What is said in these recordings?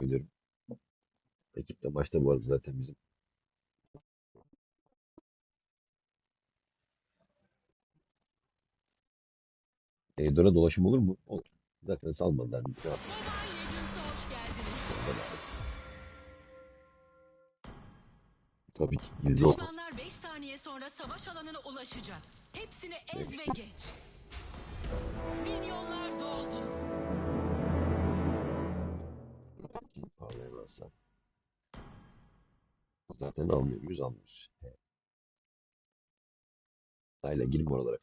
Oynuyorum. Ekip de maçta bu arada zaten bizim. Eldor'a dolaşım olur mu? Olur. Zaten salmadılar. Tabii ki gizli olmaz. Düşmanlar 5 saniye sonra savaş alanına ulaşacak. Hepsini ez ve geç. Milyonlar doldu. Parlayamazlar. Zaten almıyor muyuz? Almıyoruz. Hayla girme oralara.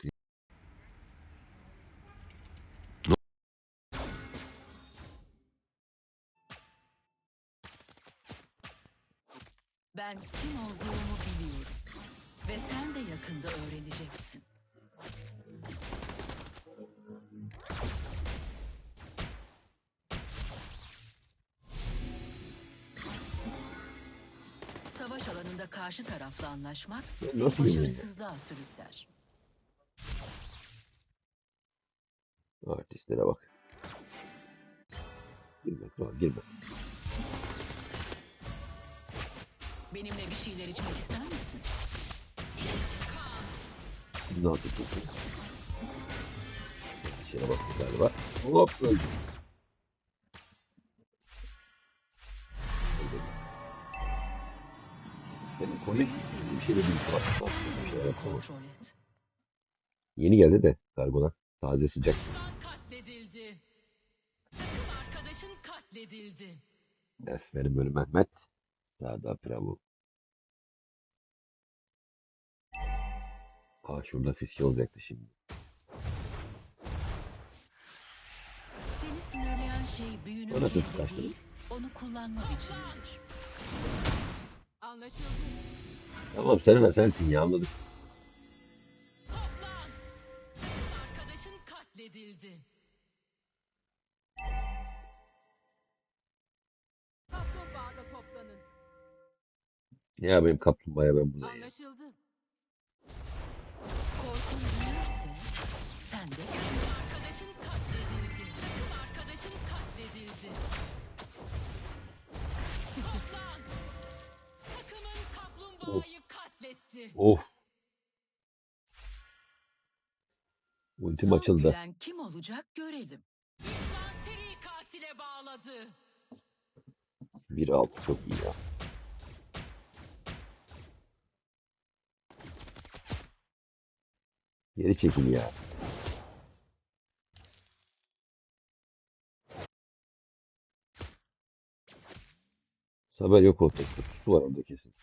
Ben kim olduğumu karşı tarafla anlaşmak nasıl bilmiyorum başarısızlığa sürükler. Artistlere bak. Girme kral girme. Benimle bir şeyler içmek ister misin? Ne yapıyorsunuz? Bir şeye baktı galiba. Hop öldü. Benim komik bir şey de değil. Bak, bak, bir şey. Kontrol et. Yeni geldi de kargodan. Taze sıcak. Katledildi. Takım arkadaşın katledildi. Benim bölüm Mehmet. Sağda Bravo. Aa şurada fiske olacaktı şimdi. Seni sınırlayan şey büyünün Bana şekli tut kaçtı. değil, onu kullanma biçimidir. Anlaşıldı. Tamam sen sensin ya anladık. Toplan. Arkadaşın katledildi. Kaplumbağada toplanın. Ya benim kaplumbağaya ben burada ya. Anlaşıldı. Korkun büyürse sen de Of. Ultim Son açıldı. gülen kim olacak görelim. Seri katile bağladı. 1-6 çok iyi ya. Geri çekil ya. Saber yok olacak. Su var orada kesin.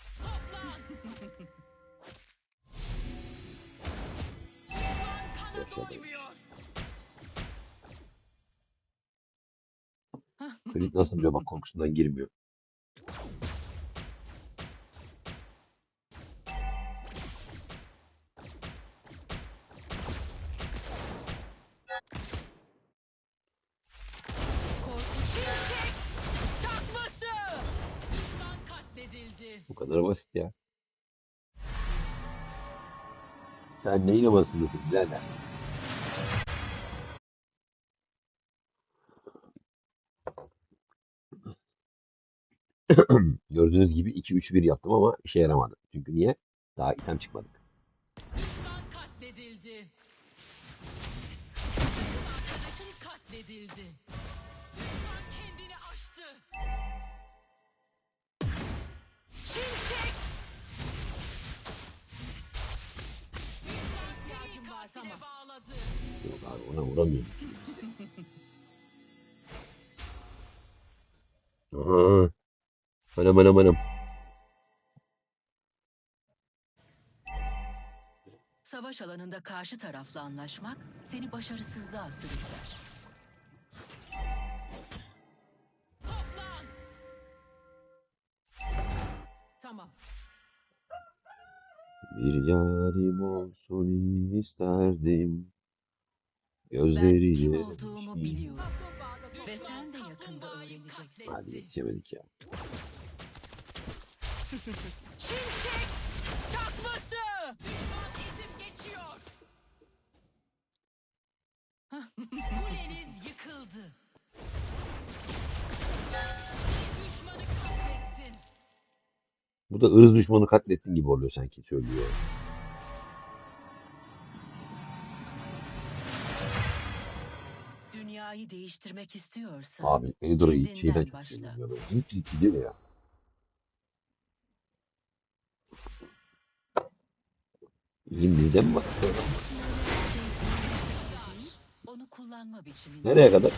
Doymuyor. Klit nasıl diyor bak korkusundan girmiyor. Bu kadar basit ya. Sen neyin havasındasın birader? Gördüğünüz gibi 2-3-1 yaptım ama işe yaramadı. Çünkü niye? Daha item çıkmadık. Düşman katledildi. Arkadaşın katledildi. Düşman kendini aştı. Şimşek. Düşman seri katile bağladı. Yok abi ona vuramıyorum. Anam anam. Savaş alanında karşı tarafla anlaşmak seni başarısızlığa sürükler. Toplan. Tamam. Bir yarim olsun isterdim. Ben Gözleri kim yeşil. olduğumu biliyorum. Kaplumbağada Ve sen de yakında öğreneceksin. Hadi yetişemedik ya. Şimşek çakması! Düşman ezip geçiyor. yıkıldı. Düşmanı katlettin. Bu da ırz düşmanı katlettin gibi oluyor sanki söylüyor. Dünyayı değiştirmek istiyorsan Abi Eldora'yı kendinden şeyden çok başla. seviyorum. ya. Böyle gidiyor ya. İyiyim bizden mi var? Onu kullanma biçimini. Nereye kadar?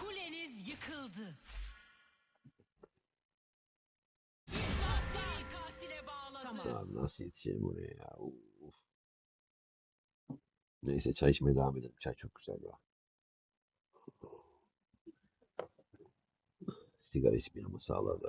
Kuleniz yıkıldı. Abi nasıl yetişeceğim oraya ya? Uf. Neyse çay içmeye devam edelim. Çay çok güzel ya. Sigara içmeyin ama sağlığa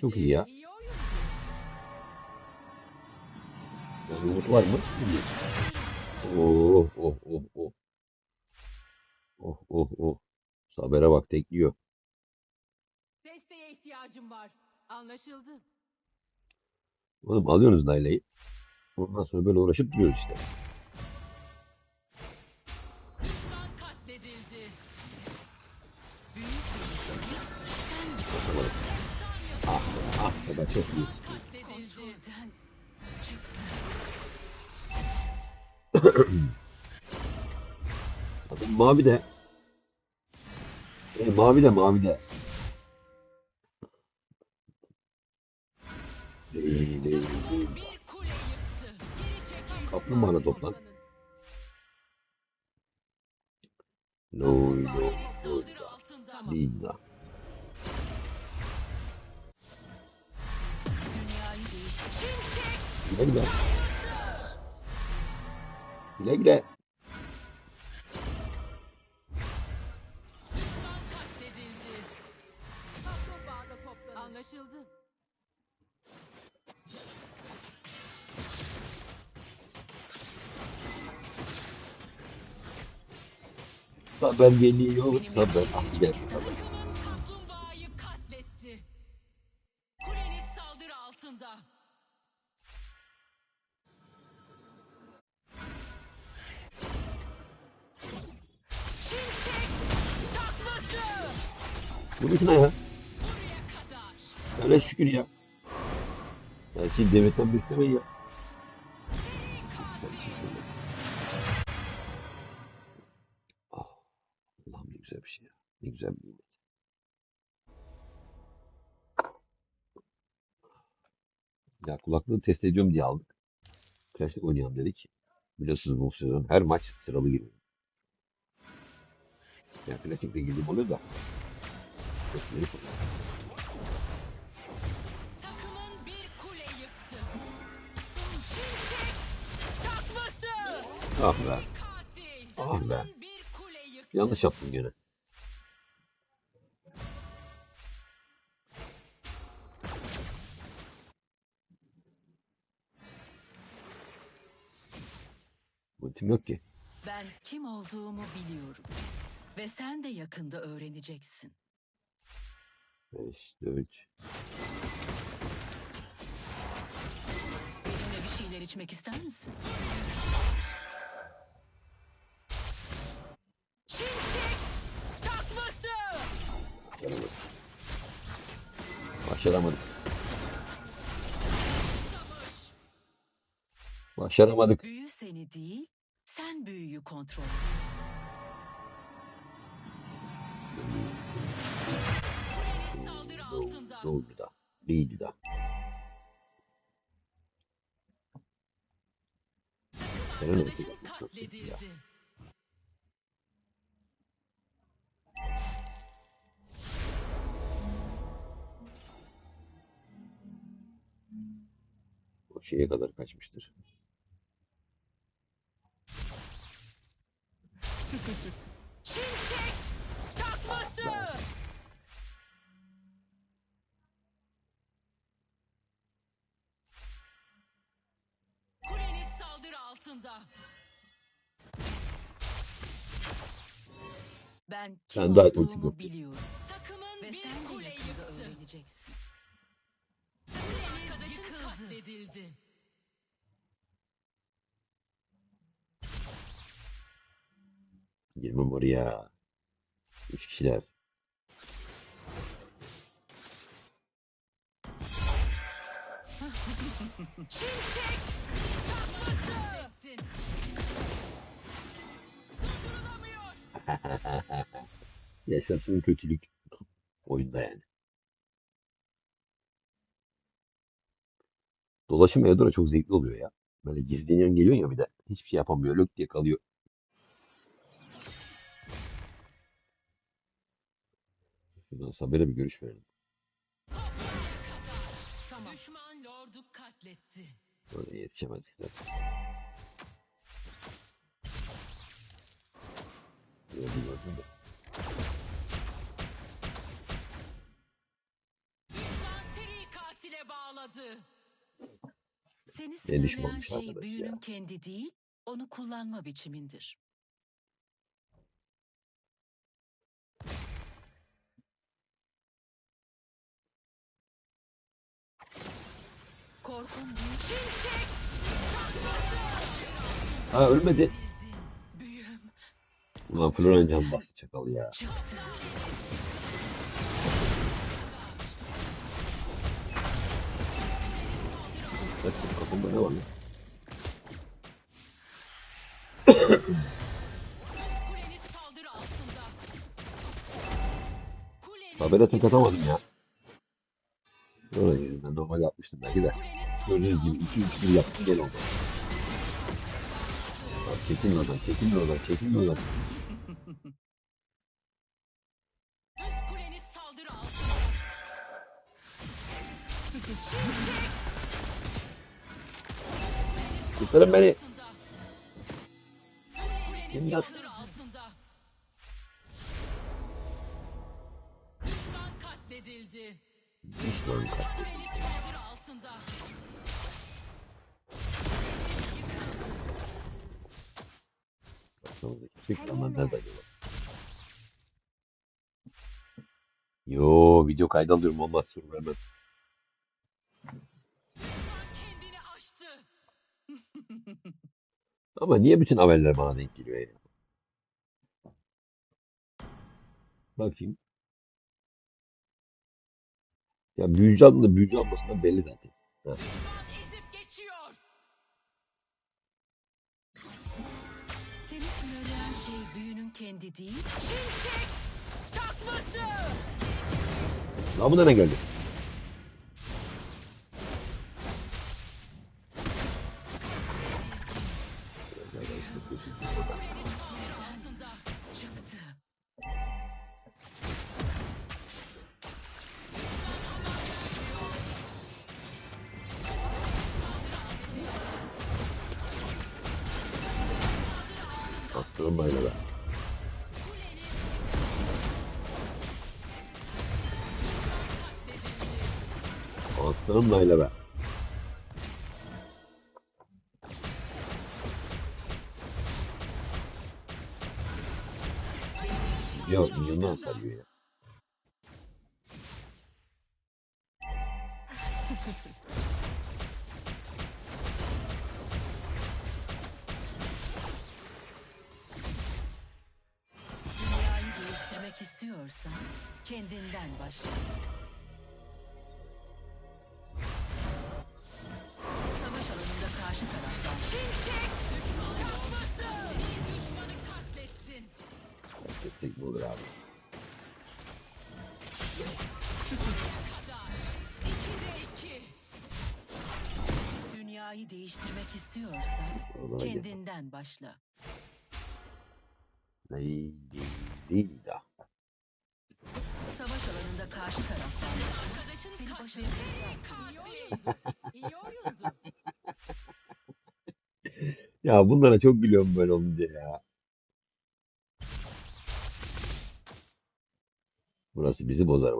çok iyi ya. Umut var mı? Oh oh oh oh. Oh oh oh. Sabere bak tekliyor. Desteğe ihtiyacım var. Anlaşıldı. Oğlum alıyorsunuz Naila'yı. Ondan sonra böyle uğraşıp duruyoruz işte. Düşman katledildi. Büyük bir Atamadım. Ben çok iyi. mavi de. E, mavi de mavi de. Değil değil değil. Kaplumbağanı toplan. Loy loy loy Saldırı da. Güle güle. Güle güle. Anlaşıldı. Haber geliyor. Haber. Ah gel. Haber. Bu ne ya? Öyle şükür ya. Ya şimdi devletten beklemeyin ya. Ah, Allah'ım ne güzel bir şey ya. Ne güzel bir nimet. Ya kulaklığı test ediyorum diye aldık. Klasik oynayalım dedik. Biliyorsunuz bu sezon her maç sıralı giriyor. Ya klasikte girdiğim oluyor da. Takımın bir kule yıktı. Ah be. Katil. Ah be. Takımın bir kule yıktı. Yanlış yaptım gene. Ultim yok ki. Ben kim olduğumu biliyorum. Ve sen de yakında öğreneceksin. 5, 4. Benimle bir şeyler içmek ister misin? Başaramadık. Başaramadık. Doğru da. Değildi da. Senin Arkadaşın katledildi. O şeye kadar kaçmıştır. Ben daha yapıyorsun. biliyorum. Ve sen de yakında öğreneceksin. Arkadaşın katledildi. Girmem oraya. Üç kişiler. Katlettin. Yaşasın kötülük. Oyunda yani. Dolaşım Eudora çok zevkli oluyor ya. Böyle gizleniyorsun geliyorsun ya bir de. Hiçbir şey yapamıyor. Lök diye kalıyor. Şuradan Saber'e bir görüş verelim. Tamam. Düşman lordu katletti. Böyle yetişemezdik zaten. Gördüm gördüm de. Seni düşmanmış şey arkadaş büyünün ya. kendi değil, onu kullanma biçimindir. Korkun büyük. Ha ölmedi. Ulan Floran can bastı çakal ya. çıktı. Bak kafamda ne var. Kuleniz Haber'e tek atamadım ya. Floran yüzünden normal yapmıştım belki de. Gördüğünüz gibi altında. 2 3 1 yaptım gel oldu. Çekin oradan, çekin oradan, çekin oradan. Kurtarın beni. İmdat. Düşman katledildi. Düşman Türk lan nerede acaba? Yo video kaydı alıyorum olmaz soru vermem. Ama niye bütün haberler bana denk geliyor ya? Bakayım. Ya büyücü adında büyücü olmasından belli zaten. Ha. Kendi değil, Çakması. Lan bu nereden geldi? Ya milyondan sarıyor ya. Dünyayı değiştirmek istiyorsan gel. kendinden başla. Lady Lida. Savaş alanında karşı taraftan Arkadaşın Seni katledildi. başarısız İyi oyundu. İyi oyundu. Ya bunlara çok gülüyorum böyle olunca ya. Burası bizi bozar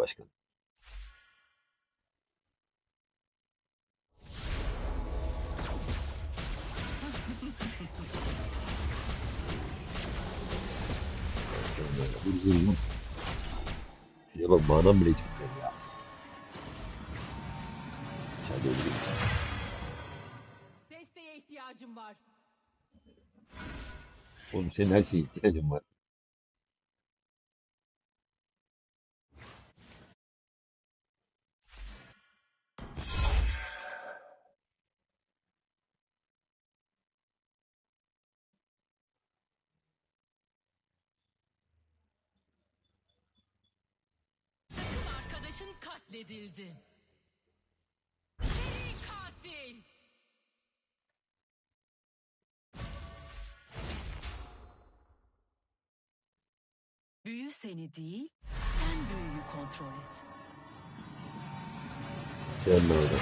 Şuraya bak manam bile çıkıyor ya. Hadi öyle. Desteğe ihtiyacım var. Oğlum senin her şeye ihtiyacın var. Katledildi. Seri katil. Büyü seni değil, sen büyüyü kontrol et. Sen de orada.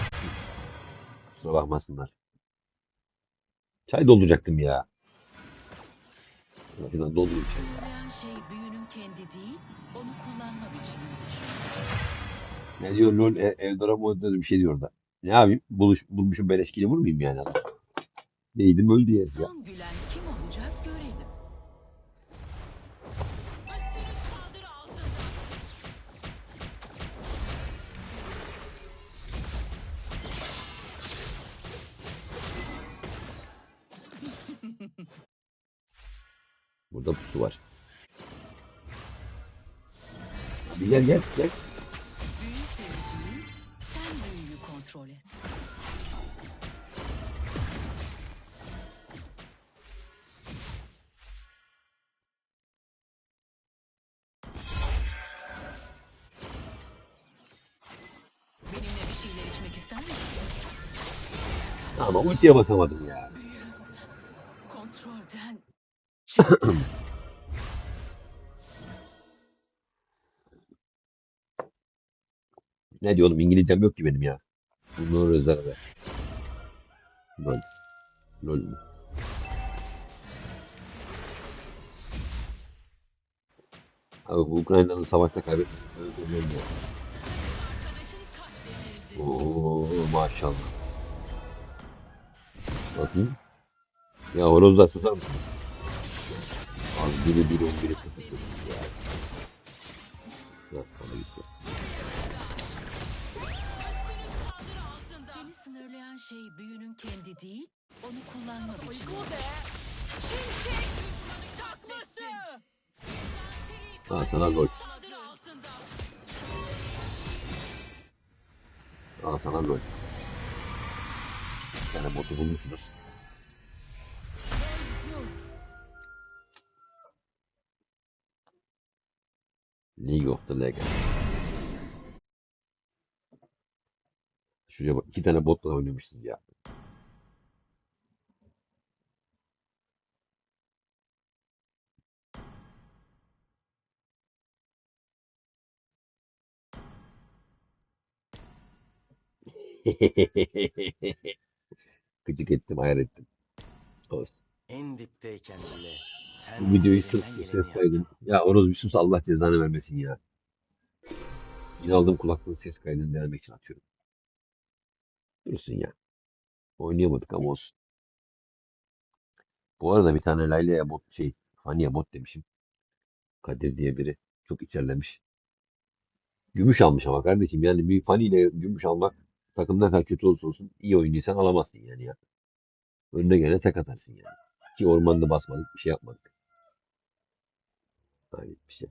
Kusura bakmasınlar. Çay dolduracaktım ya. Şuradan doldurayım çayı şey büyünün kendi değil, onu kullanma biçimidir. Ne diyor lol e, Eldor'a modda bir şey diyor orada. Ne yapayım? Buluş, bulmuşum beleşkili vurmayayım yani adam. Neydim öldü ya. ya. Son gülen kim olacak görelim. Üstünüz saldırı altında. Burada pusu var. Gel gel gel. Ama ultiye basamadım ya. Kontrolden çıktı. Ne diyor oğlum İngilizcem yok ki benim ya. Bunları rezerve. Lol. Lol mü? Abi bu Ukrayna'nın savaşta kaybetmesi. Oo maşallah. Bakayım. Ya horozlar susar mısın? Az biri bir on biri sıfır ya. Sana gitti. Altında. Seni sınırlayan şey büyünün kendi değil, onu kullanma biçimi. Ha sana gol. Al sana gol. Tane botu bulmuşsunuz. League of the Legends. Şuraya bak. iki tane botla oynamışız ya. Gıcık ettim, hayal ettim. Olsun. En dipteyken bile sen Bu videoyu sırf bu ses kaydın. Ya Oroz bir sus Allah cezanı vermesin ya. Yine aldım kulaklığın ses kaydını denemek için atıyorum. Dursun ya. Oynayamadık ama olsun. Bu arada bir tane Layla'ya bot şey, Faniye bot demişim. Kadir diye biri. Çok içerlemiş. Gümüş almış ama kardeşim yani bir Fani ile gümüş almak takım ne kadar kötü olursa olsun iyi oyuncuysan alamazsın yani ya. Önüne gene tek atarsın yani. Ki ormanda basmadık bir şey yapmadık. Hayır bir şey.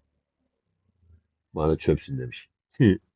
Bana çöpsün demiş.